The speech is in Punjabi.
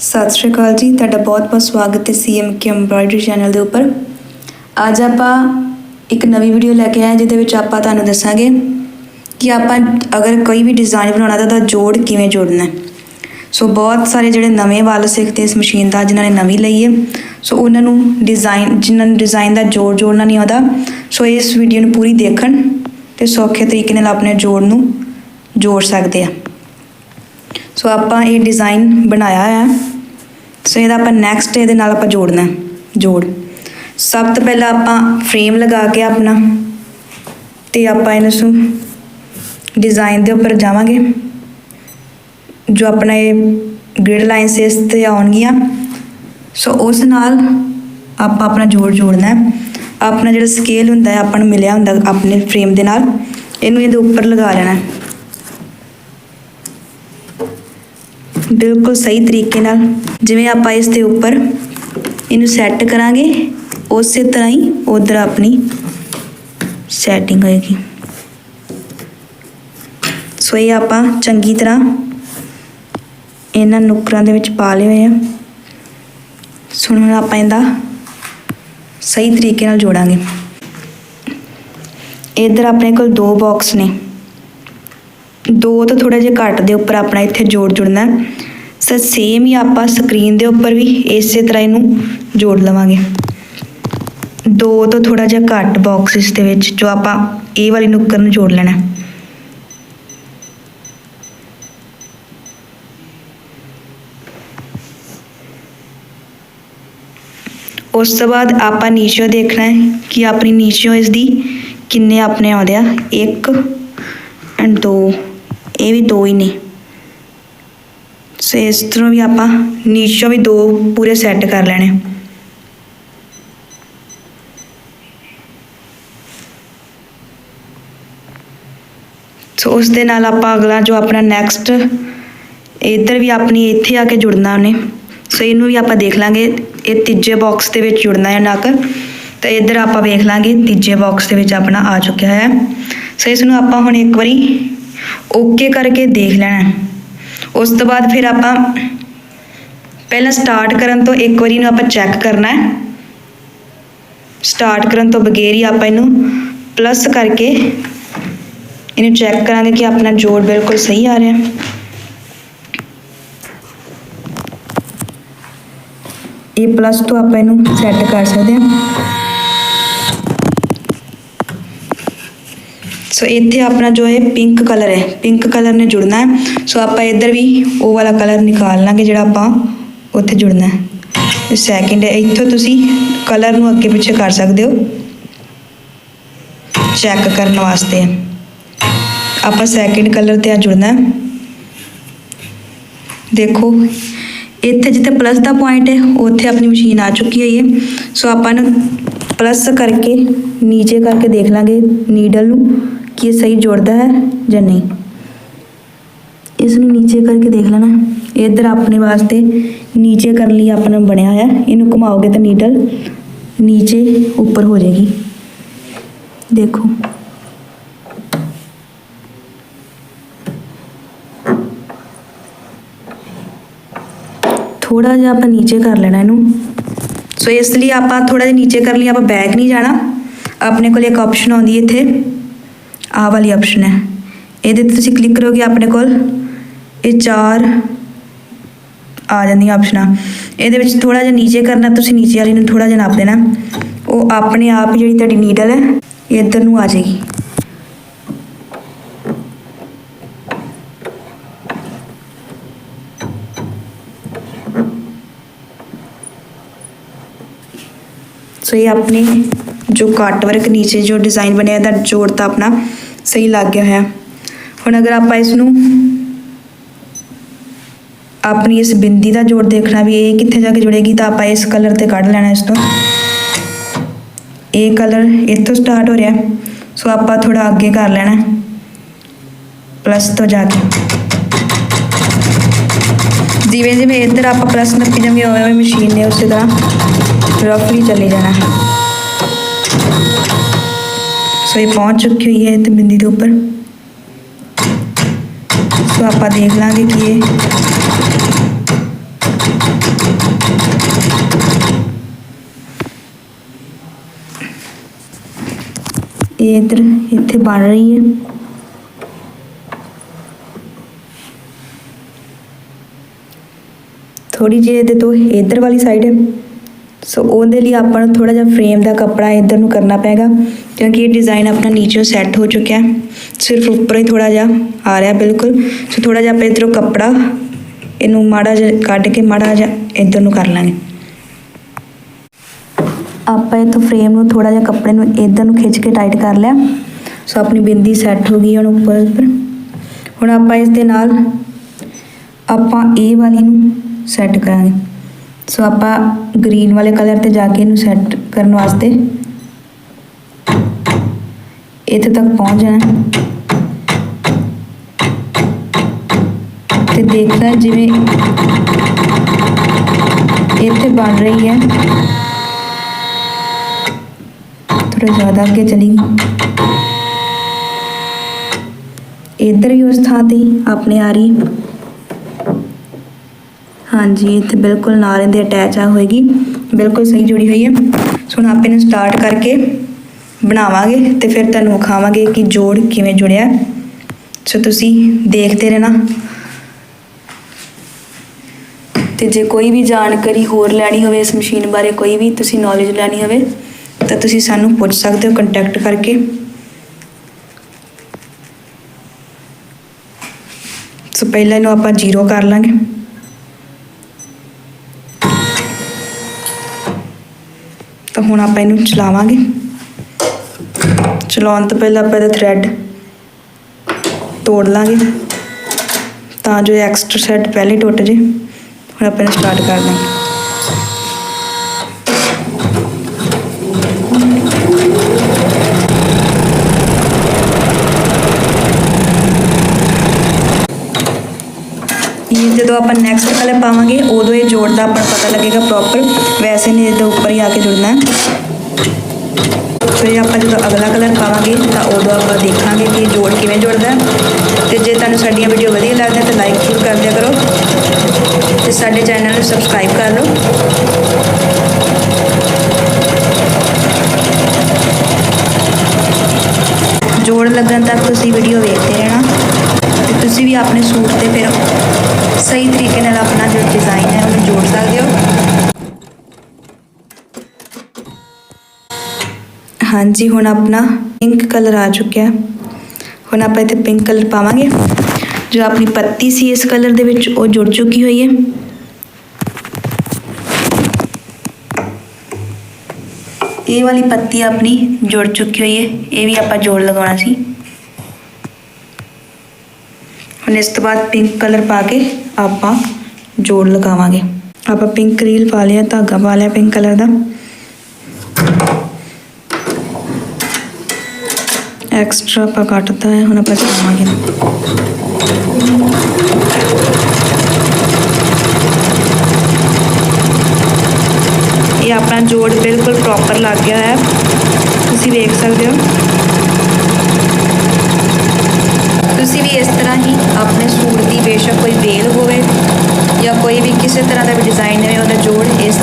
ਸਤਿ ਸ਼੍ਰੀ ਅਕਾਲ ਜੀ, ਤੁਹਾਡਾ ਬਹੁਤ-ਬਹੁਤ ਸਵਾਗਤ ਹੈ ਸੀਐਮ ਕੇ ਐਮਬਰਾਇਡਰੀ ਚੈਨਲ ਦੇ ਉੱਪਰ। ਅੱਜ ਆਪਾਂ ਇੱਕ ਨਵੀਂ ਵੀਡੀਓ ਲੈ ਕੇ ਆਏ ਜਿਹਦੇ ਵਿੱਚ ਆਪਾਂ ਤੁਹਾਨੂੰ ਦੱਸਾਂਗੇ ਕਿ ਆਪਾਂ ਅਗਰ ਕੋਈ ਵੀ ਡਿਜ਼ਾਈਨ ਬਣਾਉਣਾ ਤਾਂ ਉਹਦਾ ਜੋੜ ਕਿਵੇਂ ਜੋੜਨਾ ਹੈ। ਸੋ ਬਹੁਤ ਸਾਰੇ ਜਿਹੜੇ ਨਵੇਂ ਵਾਲ ਸਿੱਖਦੇ ਇਸ ਮਸ਼ੀਨ ਦਾ, ਜਿਨ੍ਹਾਂ ਨੇ ਨਵੀਂ ਲਈ ਹੈ। ਸੋ ਉਹਨਾਂ ਨੂੰ ਡਿਜ਼ਾਈਨ ਜਿਨ੍ਹਾਂ ਨੂੰ ਡਿਜ਼ਾਈਨ ਦਾ ਜੋੜ ਜੋੜਨਾ ਨਹੀਂ ਆਉਂਦਾ, ਸੋ ਇਸ ਵੀਡੀਓ ਨੂੰ ਪੂਰੀ ਦੇਖਣ ਤੇ ਸੌਖੇ ਤਰੀਕੇ ਨਾਲ ਆਪਣੇ ਜੋੜ ਨੂੰ ਜੋੜ ਸਕਦੇ ਆ। ਸੋ ਆਪਾਂ ਇਹ ਡਿਜ਼ਾਈਨ ਬਣਾਇਆ ਹੈ ਸੋ ਇਹਦਾ ਆਪਾਂ ਨੈਕਸਟ ਇਹਦੇ ਨਾਲ ਆਪਾਂ ਜੋੜਨਾ ਜੋੜ। ਸਭ ਤੋਂ ਪਹਿਲਾਂ ਆਪਾਂ ਫਰੇਮ ਲਗਾ ਕੇ ਆਪਣਾ ਤੇ ਆਪਾਂ ਇਹਨੂੰ ਨੂੰ ਡਿਜ਼ਾਈਨ ਦੇ ਉੱਪਰ ਜਾਵਾਂਗੇ। ਜੋ ਆਪਣਾ ਇਹ ਗ੍ਰਿਡ ਲਾਈਨਸ ਇਸ ਤੇ ਆਉਣਗੀਆਂ। ਸੋ ਉਸ ਨਾਲ ਆਪਾਂ ਆਪਣਾ ਜੋੜ ਜੋੜਨਾ ਆਪਣਾ ਜਿਹੜਾ ਸਕੇਲ ਹੁੰਦਾ ਹੈ, ਆਪਾਂ ਨੂੰ ਮਿਲਿਆ ਹੁੰਦਾ ਆਪਣੇ ਫਰੇਮ ਦੇ ਨਾਲ। ਇਹਨੂੰ ਇਹਦੇ ਉੱਪਰ ਲਗਾ ਲੈਣਾ ਹੈ ਬਿਲਕੁਲ ਸਹੀ ਤਰੀਕੇ ਨਾਲ ਜਿਵੇਂ ਆਪਾਂ ਇਸ ਦੇ ਉੱਪਰ ਇਹਨੂੰ ਸੈੱਟ ਕਰਾਂਗੇ, ਉਸੇ ਤਰ੍ਹਾਂ ਹੀ ਉਧਰ ਆਪਣੀ ਸੈਟਿੰਗ ਹੋਏਗੀ। ਸੋ ਇਹ ਆਪਾਂ ਚੰਗੀ ਤਰ੍ਹਾਂ ਇਹਨਾਂ ਨੁਕਰਾਂ ਦੇ ਵਿੱਚ ਪਾ ਲਏ ਹੋਏ ਆ। ਸੋ ਹੁਣ ਆਪਾਂ ਇਹਦਾ ਸਹੀ ਤਰੀਕੇ ਨਾਲ ਜੋੜਾਂਗੇ। ਇਧਰ ਆਪਣੇ ਕੋਲ ਦੋ ਬਾਕਸ ਨੇ। ਦੋ ਤੋਂ ਥੋੜਾ ਜਿਹਾ ਘੱਟ ਦੇ ਉੱਪਰ ਆਪਣਾ ਇੱਥੇ ਜੋੜ ਜੁੜਨਾ। ਸਰ ਸੇਮ ਹੀ ਆਪਾਂ ਸਕਰੀਨ ਦੇ ਉੱਪਰ ਵੀ ਇਸੇ ਤਰ੍ਹਾਂ ਇਹਨੂੰ ਜੋੜ ਲਵਾਂਗੇ। ਦੋ ਤੋਂ ਥੋੜਾ ਜਿਹਾ ਘੱਟ ਬਾਕਸਿਸ ਦੇ ਵਿੱਚ ਜੋ ਆਪਾਂ ਇਹ ਵਾਲੀ ਨੁੱਕਰ ਨੂੰ ਜੋੜ ਲੈਣਾ। ਉਸ ਤੋਂ ਬਾਅਦ ਆਪਾਂ ਨੀਚੇ ਦੇਖਣਾ ਹੈ ਕਿ ਆਪਣੀ ਨੀਚੇ ਇਸ ਦੀ ਕਿੰਨੇ ਆਪਣੇ ਆਉਂਦੇ ਆ। 1 ਐਂਡ 2 ਇਹ ਵੀ ਦੋ ਹੀ ਨੇ। ਸੋ ਇਸ ਤਰ੍ਹਾਂ ਵੀ ਆਪਾਂ ਨੀਚੋਂ ਵੀ ਦੋ ਪੂਰੇ ਸੈੱਟ ਕਰ ਲੈਣੇ। ਸੋ ਉਸ ਦੇ ਨਾਲ ਆਪਾਂ ਅਗਲਾ ਜੋ ਆਪਣਾ ਨੈਕਸਟ ਇੱਧਰ ਵੀ ਆਪਣੀ ਇੱਥੇ ਆ ਕੇ ਜੁੜਨਾ ਉਹਨੇ। ਸੋ ਇਹਨੂੰ ਵੀ ਆਪਾਂ ਦੇਖ ਲਾਂਗੇ, ਇਹ ਤੀਜੇ ਬਾਕਸ ਦੇ ਵਿੱਚ ਜੁੜਨਾ ਹੈ ਨੱਕ। ਤਾਂ ਇੱਧਰ ਆਪਾਂ ਵੇਖ ਲਾਂਗੇ, ਤੀਜੇ ਬਾਕਸ ਦੇ ਵਿੱਚ ਆਪਣਾ ਆ ਚੁੱਕਿਆ ਹੈ ਸੋ ਇਸ ਨੂੰ ਆਪਾਂ ਹੁਣ ਇੱਕ ਵਾਰੀ ਓਕੇ ਕਰਕੇ ਦੇਖ ਲੈਣਾ। ਉਸ ਤੋਂ ਬਾਅਦ ਫਿਰ ਆਪਾਂ ਪਹਿਲਾਂ ਸਟਾਰਟ ਕਰਨ ਤੋਂ ਇੱਕ ਵਾਰੀ ਨੂੰ ਆਪਾਂ ਚੈੱਕ ਕਰਨਾ ਹੈ। ਸਟਾਰਟ ਕਰਨ ਤੋਂ ਬਗੈਰ ਹੀ ਆਪਾਂ ਇਹਨੂੰ ਪਲੱਸ ਕਰਕੇ ਇਹਨੂੰ ਚੈੱਕ ਕਰਾਂਗੇ ਕਿ ਆਪਣਾ ਜੋੜ ਬਿਲਕੁਲ ਸਹੀ ਆ ਰਿਹਾ। ਇਹ ਪਲੱਸ ਤੋਂ ਆਪਾਂ ਇਹਨੂੰ ਸੈੱਟ ਕਰ ਸਕਦੇ ਹਾਂ। ਸੋ ਇੱਥੇ ਆਪਣਾ ਜੋ ਹੈ ਪਿੰਕ ਕਲਰ ਹੈ। ਪਿੰਕ ਕਲਰ ਨੇ ਜੁੜਨਾ ਹੈ। ਸੋ ਆਪਾਂ ਇੱਧਰ ਵੀ ਉਹ ਵਾਲਾ ਕਲਰ ਨਿਕਾਲ ਲਾਂਗੇ ਜਿਹੜਾ ਆਪਾਂ ਉੱਥੇ ਜੁੜਨਾ ਹੈ। ਸੈਕਿੰਡ ਹੈ, ਇੱਥੋਂ ਤੁਸੀਂ ਕਲਰ ਨੂੰ ਅੱਗੇ ਪਿੱਛੇ ਕਰ ਸਕਦੇ ਹੋ। ਚੈੱਕ ਕਰਨ ਵਾਸਤੇ। ਆਪਾਂ ਸੈਕਿੰਡ ਕਲਰ ਤੇ ਆ ਜੁੜਨਾ ਹੈ। ਦੇਖੋ, ਇੱਥੇ ਜਿੱਥੇ ਪਲੱਸ ਦਾ ਪੁਆਇੰਟ ਹੈ, ਉੱਥੇ ਆਪਣੀ ਮਸ਼ੀਨ ਆ ਚੁੱਕੀ ਹੈ ਹੈ ਸੋ ਆਪਾਂ ਨੂੰ ਪਲੱਸ ਕਰਕੇ ਨੀਚੇ ਕਰਕੇ ਦੇਖ ਲਾਂਗੇ ਨੀਡਲ ਨੂੰ। ਕਿ ਇਹ ਸਹੀ ਜੁੜਦਾ ਹੈ ਜਾਂ ਨਹੀਂ? ਇਸ ਨੂੰ ਨੀਚੇ ਕਰਕੇ ਦੇਖ ਲੈਣਾ। ਇੱਧਰ ਆਪਣੇ ਵਾਸਤੇ ਨੀਚੇ ਕਰਨ ਲਈ ਆਪਣਾ ਬਣਿਆ ਹੋਇਆ। ਇਹਨੂੰ ਘੁਮਾਓਗੇ ਤਾਂ ਨੀਡਲ ਨੀਚੇ ਉੱਪਰ ਹੋ ਜਾਏਗੀ। ਦੇਖੋ। ਥੋੜਾ ਜਿਹਾ ਆਪਾਂ ਨੀਚੇ ਕਰ ਲੈਣਾ ਇਹਨੂੰ। ਸੋ ਇਸ ਲਈ ਆਪਾਂ ਥੋੜਾ ਜਿਹਾ ਨੀਚੇ ਕਰਨ ਲਈ ਆਪਾਂ ਬੈਕ ਨਹੀਂ ਜਾਣਾ। ਆਪਣੇ ਕੋਲ ਇੱਕ ਆਪਸ਼ਨ ਆਉਂਦੀ ਹੈ ਇੱਥੇ। ਆਹ ਵਾਲੀ ਆਪਸ਼ਨ ਹੈ। ਇਹਦੇ ਤੇ ਤੁਸੀਂ ਕਲਿੱਕ ਕਰੋਗੇ ਆਪਣੇ ਕੋਲ। ਇਹ ਚਾਰ ਆ ਜਾਂਦੀਆਂ ਆਪਸ਼ਨਾਂ ਇਹਦੇ ਵਿੱਚ ਥੋੜਾ ਜਿਹਾ ਨੀਚੇ ਕਰਨਾ, ਤੁਸੀਂ ਨੀਚੇ ਵਾਲੀ ਨੂੰ ਥੋੜਾ ਜਿਹਾ ਨਾਪ ਦੇਣਾ। ਉਹ ਆਪਣੇ ਆਪ ਜਿਹੜੀ ਤੁਹਾਡੀ ਨੀਡਲ ਹੈ, ਇਹ ਇੱਧਰ ਨੂੰ ਆ ਜਾਏਗੀ। ਸੋ ਇਹ ਆਪਣੇ ਜੋ ਕੱਟ ਵਰਕ ਨੀਚੇ ਜੋ ਡਿਜ਼ਾਈਨ ਬਣਿਆ, ਇਹਦਾ ਜੋੜ ਆਪਣਾ ਸਹੀ ਲੱਗ ਗਿਆ ਹੈ ਹੁਣ ਅਗਰ ਆਪਾਂ ਇਸ ਨੂੰ ਆਪਣੀ ਇਸ ਬਿੰਦੀ ਦਾ ਜੋੜ ਦੇਖਣਾ ਵੀ ਇਹ ਕਿੱਥੇ ਜਾ ਕੇ ਜੁੜੇਗੀ, ਤਾਂ ਆਪਾਂ ਇਸ ਕਲਰ ਤੇ ਕੱਢ ਲੈਣਾ ਇਸ ਤੋਂ। ਇਹ ਕਲਰ ਇੱਥੋਂ ਸਟਾਰਟ ਹੋ ਰਿਹਾ, ਸੋ ਆਪਾਂ ਥੋੜਾ ਅੱਗੇ ਕਰ ਲੈਣਾ ਪਲੱਸ ਤੋਂ ਜਾ ਕੇ। ਜਿਵੇਂ ਜਿਵੇਂ ਇੱਧਰ ਆਪਾਂ ਪਲੱਸ ਨੱਪੀ ਜਾਵਾਂਗੇ, ਉਵੇਂ ਉਵੇਂ ਮਸ਼ੀਨ ਨੇ ਉਸੇ ਤਰ੍ਹਾਂ ਰਫਲੀ ਚੱਲੇ ਜਾਣਾ। ਸੋ ਇਹ ਪਹੁੰਚ ਚੁੱਕੀ ਹੋਈ ਹੈ ਤੇ ਬਿੰਦੀ ਦੇ ਉੱਪਰ। ਸੋ ਆਪਾਂ ਦੇਖ ਲਾਂਗੇ ਕਿ ਇਹ ਇਹ ਇਧਰ ਇੱਥੇ ਬਣ ਰਹੀ ਹੈ। ਥੋੜੀ ਜਿਹੀ ਇਹਦੇ ਤੋਂ ਇਧਰ ਵਾਲੀ ਸਾਈਡ ਹੈ। ਸੋ ਉਹਦੇ ਲਈ ਆਪਾਂ ਨੂੰ ਥੋੜਾ ਜਿਹਾ ਫਰੇਮ ਦਾ ਕੱਪੜਾ ਇੱਧਰ ਨੂੰ ਕਰਨਾ ਪੈਗਾ ਕਿਉਂਕਿ ਇਹ ਡਿਜ਼ਾਈਨ ਆਪਣਾ ਨੀਚੋਂ ਸੈੱਟ ਹੋ ਚੁੱਕਿਆ ਹੈ। ਸਿਰਫ ਉੱਪਰ ਹੀ ਥੋੜਾ ਜਿਹਾ ਆ ਰਿਹਾ ਬਿਲਕੁਲ। ਸੋ ਥੋੜਾ ਜਿਹਾ ਆਪਾਂ ਇੱਧਰੋਂ ਕੱਪੜਾ ਇਹਨੂੰ ਮਾੜਾ ਜਿਹਾ ਕੱਢ ਕੇ ਮਾੜਾ ਜਿਹਾ ਇੱਧਰ ਨੂੰ ਕਰ ਲਾਂਗੇ। ਆਪਾਂ ਇਥੋਂ ਫਰੇਮ ਨੂੰ ਥੋੜਾ ਜਿਹਾ ਕੱਪੜੇ ਨੂੰ ਇੱਧਰ ਨੂੰ ਖਿੱਚ ਕੇ ਟਾਈਟ ਕਰ ਲਿਆ। ਸੋ ਆਪਣੀ ਬਿੰਦੀ ਸੈੱਟ ਹੋ ਗਈ ਹੁਣ ਉੱਪਰ ਉੱਪਰ। ਹੁਣ ਆਪਾਂ ਇਸ ਦੇ ਨਾਲ ਆਪਾਂ ਇਹ ਵਾਲੀ ਨੂੰ ਸੈੱਟ ਕਰਾਂਗੇ। ਸੋ ਆਪਾਂ ਗ੍ਰੀਨ ਵਾਲੇ ਕਲਰ ਤੇ ਜਾ ਕੇ ਇਹਨੂੰ ਸੈੱਟ ਕਰਨ ਵਾਸਤੇ ਇੱਥੇ ਤੱਕ ਪਹੁੰਚ ਜਾਣਾ। ਤੇ ਦੇਖਣਾ ਜਿਵੇਂ ਇੱਥੇ ਬਣ ਰਹੀ ਹੈ। ਥੋੜਾ ਜ਼ਿਆਦਾ ਅੱਗੇ ਚਲੀ ਗਈ ਇੱਧਰ ਵੀ ਉਸ ਥਾਂ ਤੇ ਆਪਣੇ ਆ ਰਹੀ। ਹਾਂਜੀ ਇੱਥੇ ਬਿਲਕੁਲ ਨਾਲ ਇਹਦੇ ਅਟੈਚ ਆ ਹੋਏਗੀ। ਬਿਲਕੁਲ ਸਹੀ ਜੁੜੀ ਹੋਈ ਹੈ। ਸੋ ਹੁਣ ਆਪਾਂ ਇਹਨੂੰ ਸਟਾਰਟ ਕਰਕੇ ਬਣਾਵਾਂਗੇ ਤੇ ਫਿਰ ਤੁਹਾਨੂੰ ਵਿਖਾਵਾਂਗੇ ਕਿ ਜੋੜ ਕਿਵੇਂ ਜੁੜਿਆ। ਸੋ ਤੁਸੀਂ ਦੇਖਦੇ ਰਹਿਣਾ। ਤੇ ਜੇ ਕੋਈ ਵੀ ਜਾਣਕਾਰੀ ਹੋਰ ਲੈਣੀ ਹੋਵੇ ਇਸ ਮਸ਼ੀਨ ਬਾਰੇ, ਕੋਈ ਵੀ ਤੁਸੀਂ ਨੌਲੇਜ ਲੈਣੀ ਹੋਵੇ, ਤਾਂ ਤੁਸੀਂ ਸਾਨੂੰ ਪੁੱਛ ਸਕਦੇ ਹੋ ਕੰਟੈਕਟ ਕਰਕੇ। ਸੋ ਪਹਿਲਾਂ ਇਹਨੂੰ ਆਪਾਂ ਜ਼ੀਰੋ ਕਰ ਲਾਂਗੇ। ਤਾਂ ਹੁਣ ਆਪਾਂ ਇਹਨੂੰ ਚਲਾਵਾਂਗੇ। ਚਲਾਉਣ ਤੋਂ ਪਹਿਲਾਂ ਆਪਾਂ ਇਹਦਾ ਥ੍ਰੈਡ ਤੋੜ ਲਾਂਗੇ। ਤਾਂ ਜੋ ਐਕਸਟਰਾ ਸੈੱਟ ਪਹਿਲੇ ਟੁੱਟ ਜੇ ਹੁਣ ਆਪਾਂ ਇਹਨੂੰ ਸਟਾਰਟ ਕਰ ਦਾਂਗੇ ਇਹ ਜਦੋਂ ਆਪਾਂ ਨੈਕਸਟ ਕਲਰ ਪਾਵਾਂਗੇ, ਉਦੋਂ ਇਹ ਜੋੜ ਦਾ ਆਪਾਂ ਪਤਾ ਲੱਗੇਗਾ ਪ੍ਰੋਪਰ ਵੈਸੇ ਨਹੀਂ ਇਹਦੇ ਉੱਪਰ ਹੀ ਆ ਕੇ ਜੁੜਨਾ। ਹੈ ਫਿਰ ਆਪਾਂ ਜਦੋਂ ਅਗਲਾ ਕਲਰ ਪਾਵਾਂਗੇ, ਤਾਂ ਉਦੋਂ ਆਪਾਂ ਦੇਖਾਂਗੇ ਕਿ ਇਹ ਜੋੜ ਕਿਵੇਂ ਜੁੜਦਾ। ਹੈ। ਤੇ ਜੇ ਤੁਹਾਨੂੰ ਸਾਡੀਆਂ ਵੀਡੀਓ ਵਧੀਆ ਲੱਗਦੀਆਂ, ਤਾਂ ਲਾਈਕ ਜ਼ਰੂਰ ਕਰ ਦਿਆ ਕਰੋ। ਤੇ ਸਾਡੇ ਚੈਨਲ ਨੂੰ ਸਬਸਕ੍ਰਾਈਬ ਕਰ ਲਓ। ਜੋੜ ਲੱਗਣ ਤੱਕ ਤੁਸੀਂ ਵੀਡੀਓ ਵੇਖਦੇ ਰਹਿਣਾ। ਤੇ ਤੁਸੀਂ ਵੀ ਆਪਣੇ ਸੂਟ ਤੇ ਫਿਰ ਸਹੀ ਤਰੀਕੇ ਨਾਲ ਆਪਣਾ ਜੋ ਡਿਜ਼ਾਈਨ ਹੈ ਉਹਨੂੰ ਜੋੜ ਸਕਦੇ ਹੋ। ਹਾਂਜੀ, ਹੁਣ ਆਪਣਾ ਪਿੰਕ ਕਲਰ ਆ ਚੁੱਕਿਆ। ਹੁਣ ਆਪਾਂ ਇੱਥੇ ਪਿੰਕ ਕਲਰ ਪਾਵਾਂਗੇ। ਜੋ ਆਪਣੀ ਪੱਤੀ ਸੀ ਇਸ ਕਲਰ ਦੇ ਵਿੱਚ, ਉਹ ਜੁੜ ਚੁੱਕੀ ਹੋਈ ਹੈ। ਇਹ ਵਾਲੀ ਪੱਤੀ ਆਪਣੀ ਜੁੜ ਚੁੱਕੀ ਹੋਈ ਹੈ। ਇਹ ਵੀ ਆਪਾਂ ਜੋੜ ਲਗਾਉਣਾ ਸੀ। ਹੁਣ ਇਸ ਤੋਂ ਬਾਅਦ ਪਿੰਕ ਕਲਰ ਪਾ ਕੇ ਆਪਾਂ ਜੋੜ ਲਗਾਵਾਂਗੇ। ਆਪਾਂ ਪਿੰਕ ਰੀਲ ਪਾ ਲਿਆ, ਧਾਗਾ ਪਾ ਲਿਆ ਪਿੰਕ ਕਲਰ ਦਾ। ਐਕਸਟਰਾ ਆਪਾਂ ਕੱਟਤਾ ਹੈ, ਹੁਣ ਆਪਾਂ ਚਲਾਵਾਂਗੇ ਇਹ ਆਪਣਾ ਜੋੜ ਬਿਲਕੁਲ ਪ੍ਰੋਪਰ ਲੱਗ ਗਿਆ ਹੈ। ਤੁਸੀਂ ਵੇਖ ਸਕਦੇ ਹੋ। ਤੁਸੀਂ ਵੀ ਇਸ ਤਰ੍ਹਾਂ ਹੀ ਆਪਣੇ ਸੂਟ ਦੀ ਬੇਸ਼ੱਕ ਕੋਈ ਵੇਲ ਹੋਵੇ ਜਾਂ ਕੋਈ ਵੀ ਕਿਸੇ ਤਰ੍ਹਾਂ ਦਾ ਵੀ ਡਿਜ਼ਾਈਨ ਹੋਵੇ ਉਹਦਾ ਜੋੜ ਇਸ